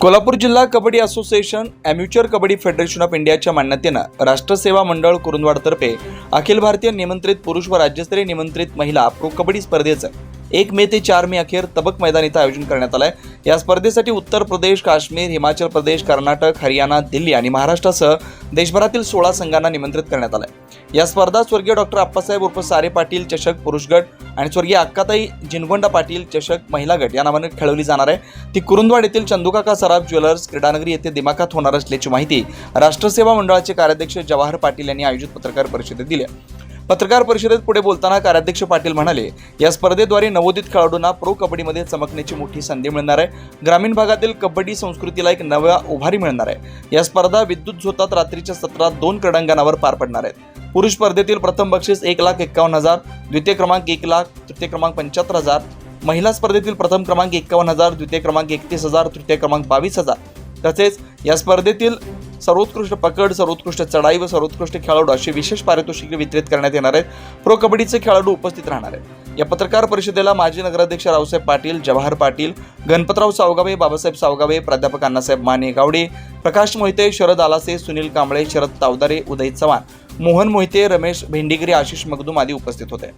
कोल्हापूर जिल्हा kabaddi association amateur kabaddi federation of इंडियाच्या मान्यतेनं राष्ट्रसेवा मंडळ कुरुंदवाडतर्फे अखिल भारतीय निमंत्रित पुरुष व राज्यस्तरीय निमंत्रित महिला प्रो कबड्डी स्पर्धेचं एक मे ते चार मे अखेर तबक मैदान इथं आयोजन करण्यात आलं आहे या स्पर्धेसाठी उत्तर प्रदेश काश्मीर हिमाचल प्रदेश कर्नाटक हरियाणा दिल्ली आणि महाराष्ट्रासह देशभरातील सोळा संघांना निमंत्रित करण्यात आलंय. या स्पर्धा स्वर्गीय डॉक्टर आप्पासाहेब उर्फ सारे पाटील चषक पुरुष गट आणि स्वर्गीय अक्काताई जिनगोंडा पाटील चषक महिला गट या नावाने खेळवली जाणार आहे. ती कुरुंदवाड येथील चंदुकाका सराफ ज्वेलर्स क्रीडानगरी येथे दिमाखात होणार असल्याची माहिती राष्ट्रसेवा मंडळाचे कार्याध्यक्ष जवाहर पाटील यांनी आयोजित पत्रकार परिषदेत दिली पत्रकार परिषदेत पुढे बोलताना कार्याध्यक्ष पाटील म्हणाले या स्पर्धेद्वारे नवोदित खेळाडूंना प्रो कबड्डीमध्ये चमकण्याची मोठी संधी मिळणार आहे. ग्रामीण भागातील कबड्डी संस्कृतीला एक नव्या उभारी मिळणार आहे. या स्पर्धा विद्युत झोतात रात्रीच्या सत्रात दोन क्रीडांगणावर पार पडणार आहेत. पुरुष स्पर्धेतील प्रथम बक्षीस एक लाख एक्कावन्न हजार द्वितीय क्रमांक एक लाख तृतीय क्रमांक पंच्याहत्तर हजार महिला स्पर्धेतील प्रथम क्रमांक एक्कावन्न हजार द्वितीय क्रमांक एकतीस हजार तृतीय क्रमांक बावीस हजार. तसेच या स्पर्धेतील सर्वोत्कृष्ट पकड सर्वोत्कृष्ट चढाई व सर्वोत्कृष्ट खेळाडू अशी विशेष पारितोषिके वितरित करण्यात येणार आहेत. प्रो कबड्डीचे खेळाडू उपस्थित राहणार आहेत. या पत्रकार परिषदेला माजी नगराध्यक्ष रावसाहेब पाटील जवाहर पाटील गणपतराव सावगावे बाबासाहेब सावगावे प्राध्यापक अण्णासाहेब माने गावडे प्रकाश मोहिते शरद आलासे सुनील कांबळे शरद तावदारे उदय चव्हाण मोहन मोहिते रमेश भेंडीगिरी आशिष मगदूम आदी उपस्थित होते.